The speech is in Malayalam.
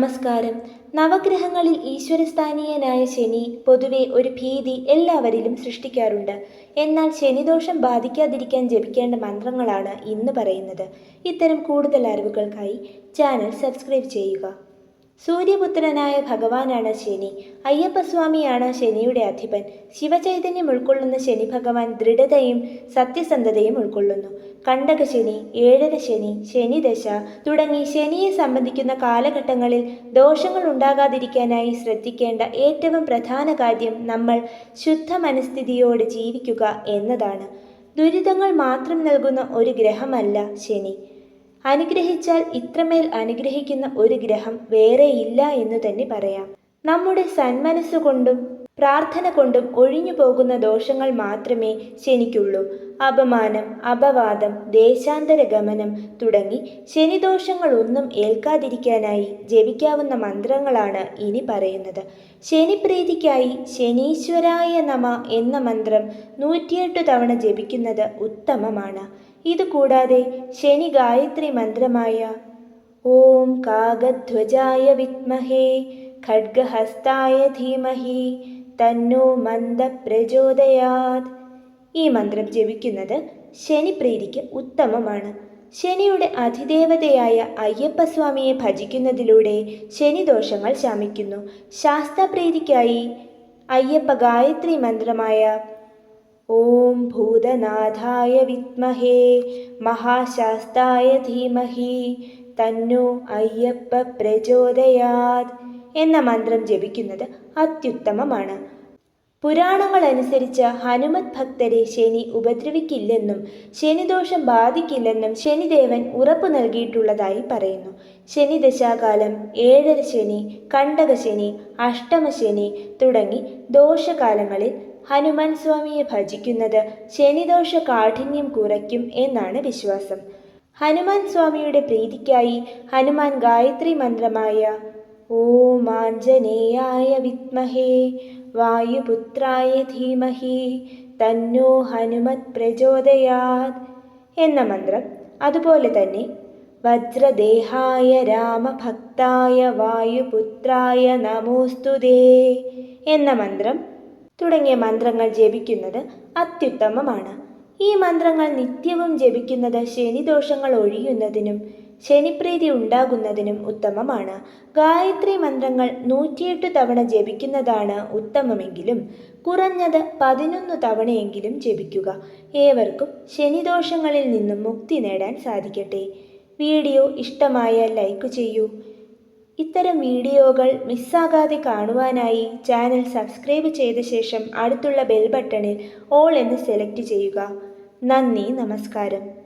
നമസ്കാരം. നവഗ്രഹങ്ങളിൽ ഈശ്വരസ്ഥാനീയനായ ശനി പൊതുവെ ഒരു ഭീതി എല്ലാവരിലും സൃഷ്ടിക്കാറുണ്ട്. എന്നാൽ ശനിദോഷം ബാധിക്കാതിരിക്കാൻ ജപിക്കേണ്ട മന്ത്രങ്ങളാണ് ഇന്ന് പറയുന്നത്. ഇത്തരം കൂടുതൽ അറിവുകൾക്കായി ചാനൽ സബ്സ്ക്രൈബ് ചെയ്യുക. സൂര്യപുത്രനായ ഭഗവാനാണ് ശനി. അയ്യപ്പസ്വാമിയാണ് ശനിയുടെ അധിപൻ. ശിവചൈതന്യം ഉൾക്കൊള്ളുന്ന ശനി ഭഗവാൻ ദൃഢതയും സത്യസന്ധതയും ഉൾക്കൊള്ളുന്നു. കണ്ടക ശനി ഏഴര ശനി ശനിദശ തുടങ്ങി ശനിയെ സംബന്ധിക്കുന്ന കാലഘട്ടങ്ങളിൽ ദോഷങ്ങൾ ഉണ്ടാകാതിരിക്കാനായി ശ്രദ്ധിക്കേണ്ട ഏറ്റവും പ്രധാന കാര്യം നമ്മൾ ശുദ്ധ മനസ്ഥിതിയോടെ ജീവിക്കുക എന്നതാണ്. ദുരിതങ്ങൾ മാത്രം നൽകുന്ന ഒരു ഗ്രഹമല്ല ശനി. അനുഗ്രഹിച്ചാൽ ഇത്രമേൽ അനുഗ്രഹിക്കുന്ന ഒരു ഗ്രഹം വേറെ ഇല്ല എന്ന് തന്നെ പറയാം. നമ്മുടെ സന്മനസ്സുകൊണ്ടും പ്രാർത്ഥന കൊണ്ടും ഒഴിഞ്ഞു പോകുന്ന ദോഷങ്ങൾ മാത്രമേ ശനിക്കുള്ളൂ. അപമാനം അപവാദം ദേശാന്തര ഗമനം തുടങ്ങി ശനിദോഷങ്ങളൊന്നും ഏൽക്കാതിരിക്കാനായി ജപിക്കാവുന്ന മന്ത്രങ്ങളാണ് ഇനി പറയുന്നത്. ശനിപ്രീതിക്കായി ശനീശ്വരായ നമ എന്ന മന്ത്രം നൂറ്റിയെട്ട് തവണ ജപിക്കുന്നത് ഉത്തമമാണ്. ഇതുകൂടാതെ ശനി ഗായത്രി മന്ത്രമായ ഓം കാഗധ്വജായ വിത്മഹേ ഖഡ്ഗഹസ്തായ ധീമഹി തന്നോ മന്ദ പ്രചോദയാത് ഈ മന്ത്രം ജപിക്കുന്നത് ശനിപ്രീതിക്ക് ഉത്തമമാണ്. ശനിയുടെ അതിദേവതയായ അയ്യപ്പസ്വാമിയെ ഭജിക്കുന്നതിലൂടെ ശനിദോഷങ്ങൾ ശമിക്കുന്നു. ശാസ്ത്രപ്രീതിക്കായി അയ്യപ്പ ഗായത്രി മന്ത്രമായ ഓം ഭൂതനാഥായ വിത്മഹേ മഹാശാസ്തായ ധീമഹി തന്നോ അയ്യപ്പ പ്രചോദയാത് എന്ന മന്ത്രം ജപിക്കുന്നത് അത്യുത്തമമാണ്. പുരാണങ്ങൾ അനുസരിച്ച് ഹനുമത് ഭക്തരെ ശനി ഉപദ്രവിക്കില്ലെന്നും ശനിദോഷം ബാധിക്കില്ലെന്നും ശനിദേവൻ ഉറപ്പു നൽകിയിട്ടുള്ളതായി പറയുന്നു. ശനി ദശാകാലം ഏഴര ശനി കണ്ടക ശനി അഷ്ടമശനി തുടങ്ങി ദോഷകാലങ്ങളിൽ ഹനുമാൻ സ്വാമിയെ ഭജിക്കുന്നത് ശനിദോഷ കാഠിന്യം കുറയ്ക്കും എന്നാണ് വിശ്വാസം. ഹനുമാൻ സ്വാമിയുടെ പ്രീതിക്കായി ഹനുമാൻ ഗായത്രി മന്ത്രമായ ഓം ആഞ്ജനേയായ വിത്മഹേ വായുപുത്രായ ധീമഹി തന്നോ ഹനുമത് പ്രചോദയാത് എന്ന മന്ത്രം. അതുപോലെ തന്നെ വജ്രദേഹായ രാമഭക്തായ വായുപുത്രായ നമോസ്തുതേ എന്ന മന്ത്രം തുടങ്ങിയ മന്ത്രങ്ങൾ ജപിക്കുന്നത് അത്യുത്തമമാണ്. ഈ മന്ത്രങ്ങൾ നിത്യവും ജപിക്കുന്നത് ശനിദോഷങ്ങൾ ഒഴിയുന്നതിനും ശനിപ്രീതി ഉണ്ടാകുന്നതിനും ഉത്തമമാണ്. ഗായത്രി മന്ത്രങ്ങൾ നൂറ്റിയെട്ട് തവണ ജപിക്കുന്നതാണ് ഉത്തമമെങ്കിലും കുറഞ്ഞത് പതിനൊന്ന് തവണയെങ്കിലും ജപിക്കുക. ഏവർക്കും ശനിദോഷങ്ങളിൽ നിന്നും മുക്തി നേടാൻ സാധിക്കട്ടെ. വീഡിയോ ഇഷ്ടമായാൽ ലൈക്ക് ചെയ്യൂ. ഇത്തരം വീഡിയോകൾ മിസ്സാകാതെ കാണുവാനായി ചാനൽ സബ്സ്ക്രൈബ് ചെയ്ത ശേഷം അടുത്തുള്ള ബെൽ ബട്ടണിൽ ഓൾ എന്ന് സെലക്ട് ചെയ്യുക. നന്ദി നമസ്കാരം.